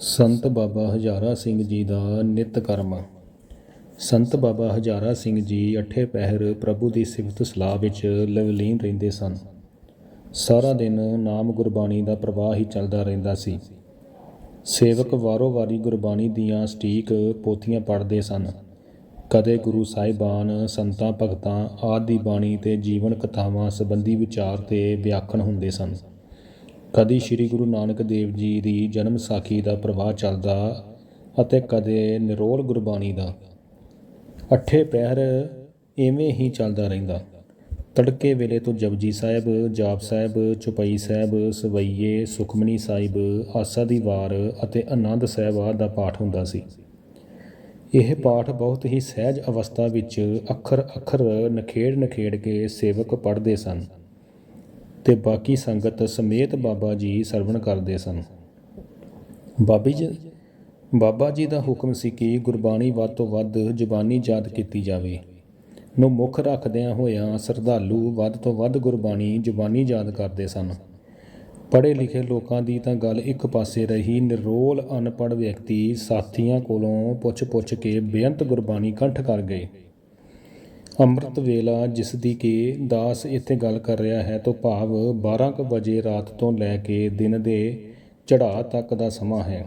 ਸੰਤ ਬਾਬਾ ਹਜ਼ਾਰਾ ਸਿੰਘ ਜੀ ਦਾ ਨਿਤ ਕਰਮ। ਸੰਤ ਬਾਬਾ ਹਜ਼ਾਰਾ ਸਿੰਘ ਜੀ ਅੱਠੇ ਪਹਿਰ ਪ੍ਰਭੂ ਦੀ ਸਿਫਤ ਸਲਾਹ ਵਿੱਚ ਲਵਲੀਨ ਰਹਿੰਦੇ ਸਨ। ਸਾਰਾ ਦਿਨ ਨਾਮ ਗੁਰਬਾਣੀ ਦਾ ਪ੍ਰਵਾਹ ਹੀ ਚੱਲਦਾ ਰਹਿੰਦਾ ਸੀ। ਸੇਵਕ ਵਾਰੋ ਵਾਰੀ ਗੁਰਬਾਣੀ ਦੀਆਂ ਸਟੀਕ ਪੋਥੀਆਂ ਪੜ੍ਹਦੇ ਸਨ। ਕਦੇ ਗੁਰੂ ਸਾਹਿਬਾਨ, ਸੰਤਾਂ, ਭਗਤਾਂ ਆਦਿ ਦੀ ਬਾਣੀ ਤੇ ਜੀਵਨ ਕਥਾਵਾਂ ਸੰਬੰਧੀ ਵਿਚਾਰ ਤੇ ਵਿਆਖਣ ਹੁੰਦੇ ਸਨ। ਕਦੀ ਸ੍ਰੀ ਗੁਰੂ ਨਾਨਕ ਦੇਵ ਜੀ ਦੀ ਜਨਮ ਸਾਖੀ ਦਾ ਪ੍ਰਵਾਹ ਚੱਲਦਾ ਅਤੇ ਕਦੇ ਨਿਰੋਲ ਗੁਰਬਾਣੀ ਦਾ। ਅੱਠੇ ਪਹਿਰ ਐਵੇਂ ਹੀ ਚੱਲਦਾ ਰਹਿੰਦਾ। ਤੜਕੇ ਵੇਲੇ ਤੋਂ ਜਪਜੀ ਸਾਹਿਬ, ਜਾਪ ਸਾਹਿਬ, ਚੁਪਈ ਸਾਹਿਬ, ਸਵਈਏ, ਸੁਖਮਨੀ ਸਾਹਿਬ, ਆਸਾ ਦੀ ਵਾਰ ਅਤੇ ਆਨੰਦ ਸਾਹਿਬ ਆਦਿ ਦਾ ਪਾਠ ਹੁੰਦਾ ਸੀ। ਇਹ ਪਾਠ ਬਹੁਤ ਹੀ ਸਹਿਜ ਅਵਸਥਾ ਵਿੱਚ ਅੱਖਰ ਅੱਖਰ ਨਖੇੜ ਨਖੇੜ ਕੇ ਸੇਵਕ ਪੜ੍ਹਦੇ ਸਨ। ਤੇ ਬਾਕੀ ਸੰਗਤ ਸਮੇਤ ਬਾਬਾ ਜੀ ਸਰਵਣ ਕਰਦੇ ਸਨ। ਬਾਬੀ ਜੀ ਬਾਬਾ ਜੀ ਦਾ ਹੁਕਮ ਸੀ ਕਿ ਗੁਰਬਾਣੀ ਵੱਧ ਤੋਂ ਵੱਧ ਜ਼ੁਬਾਨੀ ਯਾਦ ਕੀਤੀ ਜਾਵੇ। ਨੂੰ ਮੁੱਖ ਰੱਖਦਿਆਂ ਹੋਇਆਂ ਸਰਧਾਲੂ ਵੱਧ ਤੋਂ ਵੱਧ ਗੁਰਬਾਣੀ ਜ਼ੁਬਾਨੀ ਯਾਦ ਕਰਦੇ ਸਨ। ਪੜ੍ਹੇ ਲਿਖੇ ਲੋਕਾਂ ਦੀ ਤਾਂ ਗੱਲ ਇੱਕ ਪਾਸੇ ਰਹੀ, ਨਿਰੋਲ ਅਨਪੜ੍ਹ ਵਿਅਕਤੀ ਸਾਥੀਆਂ ਕੋਲੋਂ ਪੁੱਛ-ਪੁੱਛ ਕੇ ਬੇਅੰਤ ਗੁਰਬਾਣੀ ਕੰਠ ਕਰ ਗਏ। ਅੰਮ੍ਰਿਤ ਵੇਲਾ ਜਿਸ ਦੀ ਕਿ ਦਾਸ ਇੱਥੇ ਗੱਲ ਕਰ ਰਿਹਾ ਹੈ ਤੋਂ ਭਾਵ 12 ਕੁ ਵਜੇ ਰਾਤ ਤੋਂ ਲੈ ਕੇ ਦਿਨ ਦੇ ਚੜ੍ਹਾਅ ਤੱਕ ਦਾ ਸਮਾਂ ਹੈ।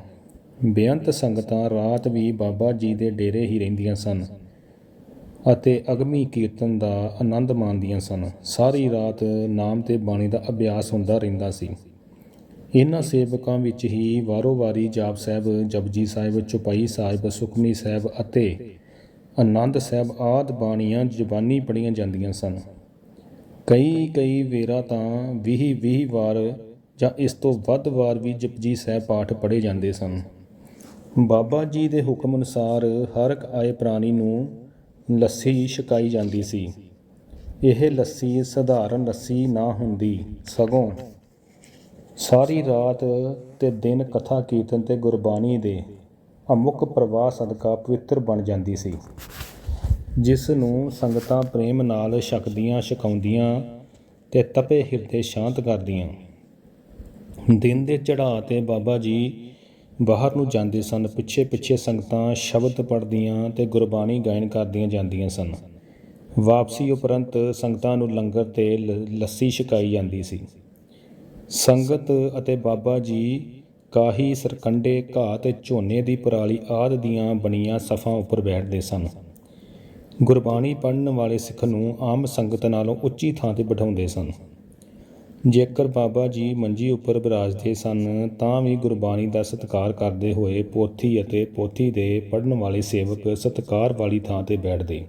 ਬੇਅੰਤ ਸੰਗਤਾਂ ਰਾਤ ਵੀ ਬਾਬਾ ਜੀ ਦੇ ਡੇਰੇ ਹੀ ਰਹਿੰਦੀਆਂ ਸਨ ਅਤੇ ਅਗਮੀ ਕੀਰਤਨ ਦਾ ਆਨੰਦ ਮਾਣਦੀਆਂ ਸਨ। ਸਾਰੀ ਰਾਤ ਨਾਮ ਤੇ ਬਾਣੀ ਦਾ ਅਭਿਆਸ ਹੁੰਦਾ ਰਹਿੰਦਾ ਸੀ। ਇਹਨਾਂ ਸੇਵਕਾਂ ਵਿੱਚ ਹੀ ਵਾਰੋ ਵਾਰੀ ਜਾਪ ਸਾਹਿਬ, ਜਪਜੀ ਸਾਹਿਬ, ਚੁਪਾਈ ਸਾਹਿਬ, ਸੁਖਮਨੀ ਸਾਹਿਬ ਅਤੇ ਆਨੰਦ ਸਾਹਿਬ ਆਦ ਬਾਣੀਆਂ ਜ਼ੁਬਾਨੀ ਪੜੀਆਂ ਜਾਂਦੀਆਂ ਸਨ। ਕਈ ਕਈ ਵੇਰਾ ਤਾਂ 20 20 ਵਾਰ ਜਾਂ ਇਸ ਤੋਂ ਵੱਧ ਵਾਰ ਵੀ ਜਪਜੀ ਸਾਹਿਬ ਪਾਠ ਪੜ੍ਹੇ ਜਾਂਦੇ ਸਨ। ਬਾਬਾ ਜੀ ਦੇ ਹੁਕਮ ਅਨੁਸਾਰ ਹਰ ਇੱਕ ਆਏ ਪ੍ਰਾਣੀ ਨੂੰ ਲੱਸੀ ਛਕਾਈ ਜਾਂਦੀ ਸੀ। ਇਹ ਲੱਸੀ ਸਧਾਰਨ ਲੱਸੀ ਨਾ ਹੁੰਦੀ, ਸਗੋਂ ਸਾਰੀ ਰਾਤ ਤੇ ਦਿਨ ਕਥਾ ਕੀਰਤਨ ਤੇ ਗੁਰਬਾਣੀ ਦੇ ਅਮੁੱਕ ਪ੍ਰਵਾਹ ਸਦਕਾ ਪਵਿੱਤਰ ਬਣ ਜਾਂਦੀ ਸੀ। ਜਿਸ ਨੂੰ ਸੰਗਤਾਂ ਪ੍ਰੇਮ ਨਾਲ ਛਕਦੀਆਂ, ਛਕਾਉਂਦੀਆਂ ਤੇ ਤਪੇ ਹਿਰਦੇ ਸ਼ਾਂਤ ਕਰਦੀਆਂ। ਦਿਨ ਦੇ ਚੜਾਅ ਤੇ ਬਾਬਾ ਜੀ ਬਾਹਰ ਨੂੰ ਜਾਂਦੇ ਸਨ ਪਿੱਛੇ ਪਿੱਛੇ ਸੰਗਤਾਂ ਸ਼ਬਦ ਪੜ੍ਹਦੀਆਂ ਤੇ ਗੁਰਬਾਣੀ ਗਾਇਨ ਕਰਦੀਆਂ ਜਾਂਦੀਆਂ ਸਨ। ਵਾਪਸੀ ਉਪਰੰਤ ਸੰਗਤਾਂ ਨੂੰ ਲੰਗਰ ਤੇ ਲ- ਲੱਸੀ ਛਕਾਈ ਜਾਂਦੀ ਸੀ। ਸੰਗਤ ਅਤੇ ਬਾਬਾ ਜੀ ਕਾਹੀ ਸਰਕੰਡੇ ਘਾਹ ਤੇ ਝੋਨੇ ਦੀ ਪਰਾਲੀ ਆਦ ਦੀਆਂ ਬਣੀਆਂ ਸਫਾਂ ਉੱਪਰ ਬੈਠਦੇ ਸਨ। ਗੁਰਬਾਣੀ ਪੜ੍ਹਨ ਵਾਲੇ ਸਿੱਖ ਨੂੰ ਆਮ ਸੰਗਤ ਨਾਲੋਂ ਉੱਚੀ ਥਾਂ ਤੇ ਬਿਠਾਉਂਦੇ ਸਨ। ਜੇਕਰ ਬਾਬਾ ਜੀ ਮੰਜੀ ਉੱਪਰ ਬਿਰਾਜਦੇ ਸਨ, ਤਾਂ ਵੀ ਗੁਰਬਾਣੀ ਦਾ ਸਤਿਕਾਰ ਕਰਦੇ ਹੋਏ ਪੋਥੀ ਅਤੇ ਪੋਥੀ ਦੇ ਪੜ੍ਹਨ ਵਾਲੇ ਸੇਵਕ ਸਤਿਕਾਰ ਵਾਲੀ ਥਾਂ ਤੇ ਬੈਠਦੇ।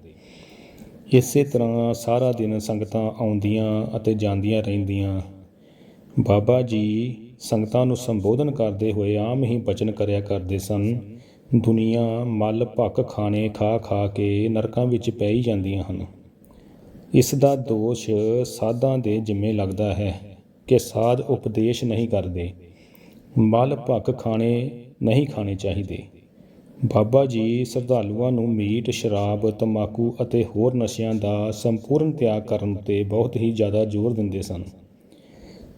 ਇਸੇ ਤਰ੍ਹਾਂ ਸਾਰਾ ਦਿਨ ਸੰਗਤਾਂ ਆਉਂਦੀਆਂ ਅਤੇ ਜਾਂਦੀਆਂ ਰਹਿੰਦੀਆਂ। ਬਾਬਾ ਜੀ ਸੰਗਤਾਂ ਨੂੰ ਸੰਬੋਧਨ ਕਰਦੇ ਹੋਏ ਆਮ ਹੀ ਬਚਨ ਕਰਿਆ ਕਰਦੇ ਸਨ। ਦੁਨੀਆ ਮਲ ਭੱਕ ਖਾਣੇ ਖਾ ਖਾ ਕੇ ਨਰਕਾਂ ਵਿੱਚ ਪੈ ਹੀ ਜਾਂਦੀਆਂ ਹਨ। ਇਸ ਦਾ ਦੋਸ਼ ਸਾਧਾਂ ਦੇ ਜਿੰਮੇ ਲੱਗਦਾ ਹੈ ਕਿ ਸਾਧ ਉਪਦੇਸ਼ ਨਹੀਂ ਕਰਦੇ। ਮਲ ਭੱਕ ਖਾਣੇ ਨਹੀਂ ਖਾਣੇ ਚਾਹੀਦੇ। ਬਾਬਾ ਜੀ ਸ਼ਰਧਾਲੂਆਂ ਨੂੰ ਮੀਟ, ਸ਼ਰਾਬ, ਤੰਬਾਕੂ ਅਤੇ ਹੋਰ ਨਸ਼ਿਆਂ ਦਾ ਸੰਪੂਰਨ ਤਿਆਗ ਕਰਨ ਤੇ ਬਹੁਤ ਹੀ ਜ਼ਿਆਦਾ ਜ਼ੋਰ ਦਿੰਦੇ ਸਨ।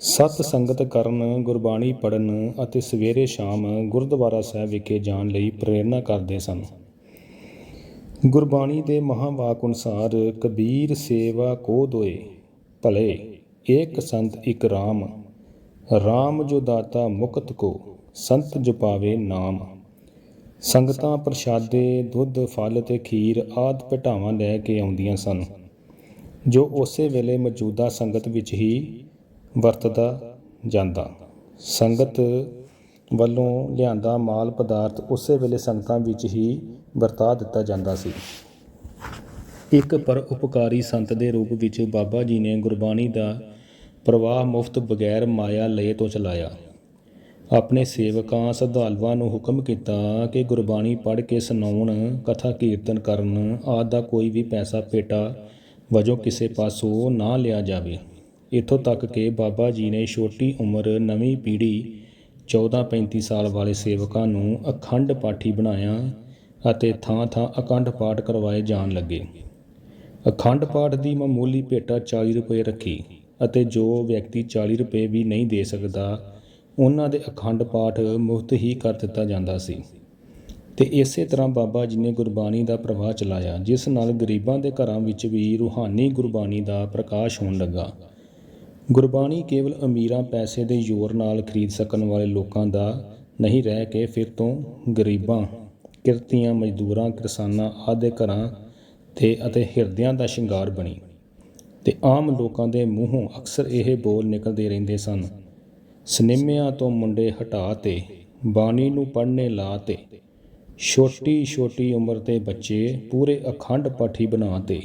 ਸਤ ਸੰਗਤ ਕਰਨ, ਗੁਰਬਾਣੀ ਪੜਨ ਅਤੇ ਸਵੇਰੇ ਸ਼ਾਮ ਗੁਰਦੁਆਰਾ ਸਾਹਿਬ ਵਿਖੇ ਜਾਣ ਲਈ ਪ੍ਰੇਰਣਾ ਕਰਦੇ ਸਨ। ਗੁਰਬਾਣੀ ਦੇ ਮਹਾਵਾਕ ਅਨੁਸਾਰ, ਕਬੀਰ ਸੇਵਾ ਕੋ ਦੋਏ, ਭਲੇ, ਏਕ ਸੰਤ ਇਕ ਰਾਮ RAM ਜੋ ਦਾਤਾ ਮੁਕਤ ਕੋ, ਸੰਤ ਜਪਾਵੇ ਨਾਮ। ਸੰਗਤਾਂ ਪ੍ਰਸ਼ਾਦੇ, ਦੁੱਧ, ਫਲ ਤੇ ਖੀਰ ਆਦ ਭਟਾਵਾਂ ਲੈ ਕੇ ਆਉਂਦੀਆਂ ਸਨ। ਜੋ ਉਸੇ ਵੇਲੇ ਮੌਜੂਦਾ ਸੰਗਤ ਵਿੱਚ ਹੀ ਵਰਤਦਾ ਜਾਂਦਾ। ਸੰਗਤ ਵੱਲੋਂ ਲਿਆਂਦਾ ਮਾਲ ਪਦਾਰਥ ਉਸੇ ਵੇਲੇ ਸੰਗਤਾਂ ਵਿੱਚ ਹੀ ਵਰਤਾ ਦਿੱਤਾ ਜਾਂਦਾ ਸੀ। ਇੱਕ ਪਰ ਉਪਕਾਰੀ ਸੰਤ ਦੇ ਰੂਪ ਵਿੱਚ ਬਾਬਾ ਜੀ ਨੇ ਗੁਰਬਾਣੀ ਦਾ ਪ੍ਰਵਾਹ ਮੁਫਤ ਬਗੈਰ ਮਾਇਆ ਲਏ ਤੋਂ ਚਲਾਇਆ। ਆਪਣੇ ਸੇਵਕਾਂ ਸ਼ਰਧਾਲੂਆਂ ਨੂੰ ਹੁਕਮ ਕੀਤਾ ਕਿ ਗੁਰਬਾਣੀ ਪੜ੍ਹ ਕੇ ਸੁਣਾਉਣ, ਕਥਾ ਕੀਰਤਨ ਕਰਨ ਆਦਿ ਦਾ ਕੋਈ ਵੀ ਪੈਸਾ ਪੇਟਾ ਵਜੋਂ ਕਿਸੇ ਪਾਸੋਂ ਨਾ ਲਿਆ ਜਾਵੇ। ਇੱਥੋਂ ਤੱਕ ਕਿ ਬਾਬਾ ਜੀ ਨੇ ਛੋਟੀ ਉਮਰ ਨਵੀਂ ਪੀੜ੍ਹੀ 14-35 ਸਾਲ ਵਾਲੇ ਸੇਵਕਾਂ ਨੂੰ ਅਖੰਡ ਪਾਠੀ ਬਣਾਇਆ ਅਤੇ ਥਾਂ-ਥਾਂ ਅਖੰਡ ਪਾਠ ਕਰਵਾਏ ਜਾਣ ਲੱਗੇ। ਅਖੰਡ ਪਾਠ ਦੀ ਮਾਮੂਲੀ ਭੇਟਾ 40 ਰੁਪਏ ਰੱਖੀ ਅਤੇ ਜੋ ਵਿਅਕਤੀ 40 ਰੁਪਏ ਵੀ ਨਹੀਂ ਦੇ ਸਕਦਾ, ਉਹਨਾਂ ਦੇ ਅਖੰਡ ਪਾਠ ਮੁਫਤ ਹੀ ਕਰ ਦਿੱਤਾ ਜਾਂਦਾ ਸੀ। ਤੇ ਇਸੇ ਤਰ੍ਹਾਂ ਬਾਬਾ ਜੀ ਨੇ ਗੁਰਬਾਣੀ ਦਾ ਪ੍ਰਵਾਹ ਚਲਾਇਆ, ਜਿਸ ਨਾਲ ਗਰੀਬਾਂ ਦੇ ਘਰਾਂ ਵਿੱਚ ਵੀ ਰੂਹਾਨੀ ਗੁਰਬਾਣੀ ਦਾ ਪ੍ਰਕਾਸ਼ ਹੋਣ ਲੱਗਾ। ਗੁਰਬਾਣੀ ਕੇਵਲ ਅਮੀਰਾਂ ਪੈਸੇ ਦੇ ਜ਼ੋਰ ਨਾਲ ਖਰੀਦ ਸਕਣ ਵਾਲੇ ਲੋਕਾਂ ਦਾ ਨਹੀਂ ਰਹਿ ਕੇ ਫਿਰ ਤੋਂ ਗਰੀਬਾਂ, ਕਿਰਤੀਆਂ, ਮਜ਼ਦੂਰਾਂ, ਕਿਸਾਨਾਂ ਆਦਿ ਘਰਾਂ ਤੇ ਅਤੇ ਹਿਰਦਿਆਂ ਦਾ ਸ਼ਿੰਗਾਰ ਬਣੀ। ਤੇ ਆਮ ਲੋਕਾਂ ਦੇ ਮੂੰਹੋਂ ਅਕਸਰ ਇਹ ਬੋਲ ਨਿਕਲਦੇ ਰਹਿੰਦੇ ਸਨ, ਸਿਨੇਮਿਆਂ ਤੋਂ ਮੁੰਡੇ ਹਟਾ ਤੇ, ਬਾਣੀ ਨੂੰ ਪੜ੍ਹਨੇ ਲਾ ਤੇ ਛੋਟੀ ਛੋਟੀ ਉਮਰ ਦੇ ਬੱਚੇ ਪੂਰੇ ਅਖੰਡ ਪਾਠੀ ਬਣਾ ਤੇ,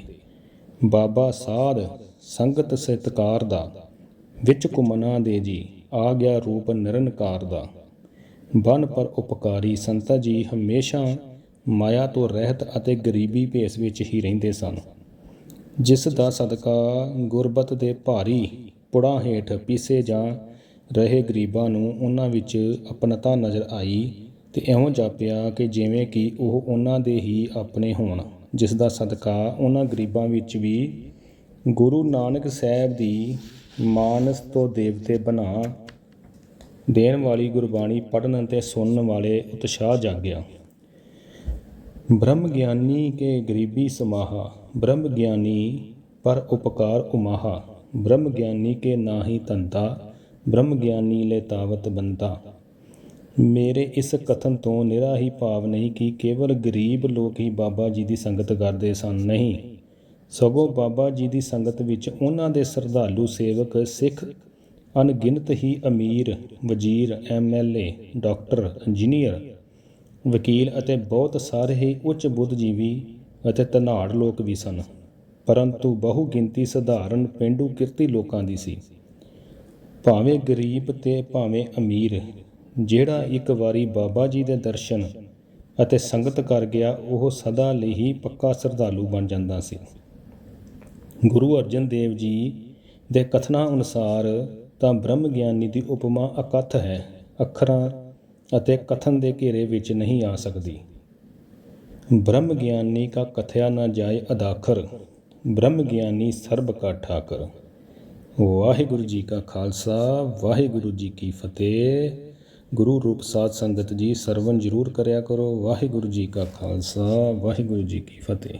ਬਾਬਾ ਸਾਧ ਸੰਗਤ ਸਤਕਾਰ ਦਾ ਵਿੱਚ ਕੁਮਨਾ ਦੇ ਜੀ, ਆ ਗਿਆ ਰੂਪ ਨਿਰੰਕਾਰ ਦਾ। ਬਨ ਪਰ ਉਪਕਾਰੀ ਸੰਤਾ ਜੀ ਹਮੇਸ਼ਾ ਮਾਇਆ ਤੋਂ ਰਹਿਤ ਅਤੇ ਗਰੀਬੀ ਭੇਸ ਵਿੱਚ ਹੀ ਰਹਿੰਦੇ ਸਨ। ਜਿਸ ਦਾ ਸਦਕਾ ਗੁਰਬਤ ਦੇ ਭਾਰੀ ਪੁੜਾਂ ਹੇਠ ਪੀਸੇ ਜਾ ਰਹੇ ਗਰੀਬਾਂ ਨੂੰ ਉਹਨਾਂ ਵਿੱਚ ਅਪਨਤਾ ਨਜ਼ਰ ਆਈ ਤੇ ਇਉਂ ਜਾਪਿਆ ਕਿ ਜਿਵੇਂ ਕਿ ਉਹ ਉਹਨਾਂ ਦੇ ਹੀ ਆਪਣੇ ਹੋਣ, ਜਿਸ ਦਾ ਸਦਕਾ ਉਹਨਾਂ ਗਰੀਬਾਂ ਵਿੱਚ ਵੀ ਗੁਰੂ ਨਾਨਕ ਸਾਹਿਬ ਦੀ ਮਾਨਸ ਤੋਂ ਦੇਵਤੇ ਬਣਾ। ਦੇਣ ਵਾਲੀ ਗੁਰਬਾਣੀ ਪੜਨ ਅਤੇ ਸੁਣਨ ਵਾਲੇ ਉਤਸ਼ਾਹ ਜਾਗਿਆ। ਬ੍ਰਹਮ ਗਿਆਨੀ ਕੇ ਗਰੀਬੀ ਸਮਾਹਾ ਬ੍ਰਹਮ ਗਿਆਨੀ ਪਰ ਉਪਕਾਰ ਉਮਾਹਾ। ਬ੍ਰਹਮ ਗਿਆਨੀ ਕੇ ਨਾਹੀ ਤੰਤਾ ਬ੍ਰਹਮ ਗਿਆਨੀ ਲੈ ਤਾਵਤ ਬੰਦਾ ਮੇਰੇ ਇਸ ਕਥਨ ਤੋਂ ਨਿਰਾ ਹੀ ਭਾਵ ਨਹੀਂ ਕਿ ਕੇਵਲ ਗਰੀਬ ਲੋਕ ਹੀ ਬਾਬਾ ਜੀ ਦੀ ਸੰਗਤ ਕਰਦੇ ਸਨ, ਨਹੀਂ। ਸਗੋਂ ਬਾਬਾ ਜੀ ਦੀ ਸੰਗਤ ਵਿੱਚ ਉਹਨਾਂ ਦੇ ਸਰਧਾਲੂ ਸੇਵਕ, ਸਿੱਖ, ਅਣਗਿਣਤ ਹੀ ਅਮੀਰ, ਵਜ਼ੀਰ ਐਮਐਲਏ ਡਾਕਟਰ, ਇੰਜੀਨੀਅਰ, ਵਕੀਲ ਅਤੇ ਬਹੁਤ ਸਾਰੇ ਹੀ ਉੱਚ ਬੁੱਧਜੀਵੀ ਅਤੇ ਧਨਾੜ ਲੋਕ ਵੀ ਸਨ। ਪਰੰਤੂ ਬਹੁ ਗਿਣਤੀ ਸਧਾਰਨ ਪਿੰਡੂ ਕਿਰਤੀ ਲੋਕਾਂ ਦੀ ਸੀ। ਭਾਵੇਂ ਗਰੀਬ ਤੇ ਭਾਵੇਂ ਅਮੀਰ, ਜਿਹੜਾ ਇੱਕ ਵਾਰੀ ਬਾਬਾ ਜੀ ਦੇ ਦਰਸ਼ਨ ਅਤੇ ਸੰਗਤ ਕਰ ਗਿਆ, ਉਹ ਸਦਾ ਲਈ ਹੀ ਪੱਕਾ ਸਰਧਾਲੂ ਬਣ ਜਾਂਦਾ ਸੀ। ਗੁਰੂ ਅਰਜਨ ਦੇਵ ਜੀ ਦੇ ਕਥਨਾਂ ਅਨੁਸਾਰ ਤਾਂ ਬ੍ਰਹਮ ਗਿਆਨੀ ਦੀ ਉਪਮਾ ਅਕਥ ਹੈ, ਅੱਖਰਾਂ ਅਤੇ ਕਥਨ ਦੇ ਘੇਰੇ ਵਿੱਚ ਨਹੀਂ ਆ ਸਕਦੀ। ਬ੍ਰਹਮ ਗਿਆਨੀ ਕਾ ਕਥਿਆ ਨਾ ਜਾਏ ਅਦਾਖਰ ਬ੍ਰਹਮ ਗਿਆਨੀ ਸਰਬ ਕਾ ਠਾਕਰ। ਵਾਹਿਗੁਰੂ ਜੀ ਕਾ ਖਾਲਸਾ, ਵਾਹਿਗੁਰੂ ਜੀ ਕੀ ਫਤਿਹ। ਗੁਰੂ ਰੂਪ ਸਾਧ ਸੰਗਤ ਜੀ ਸਰਵਨ ਜ਼ਰੂਰ ਕਰਿਆ ਕਰੋ। ਵਾਹਿਗੁਰੂ ਜੀ ਕਾ ਖਾਲਸਾ, ਵਾਹਿਗੁਰੂ ਜੀ ਕੀ ਫਤਿਹ।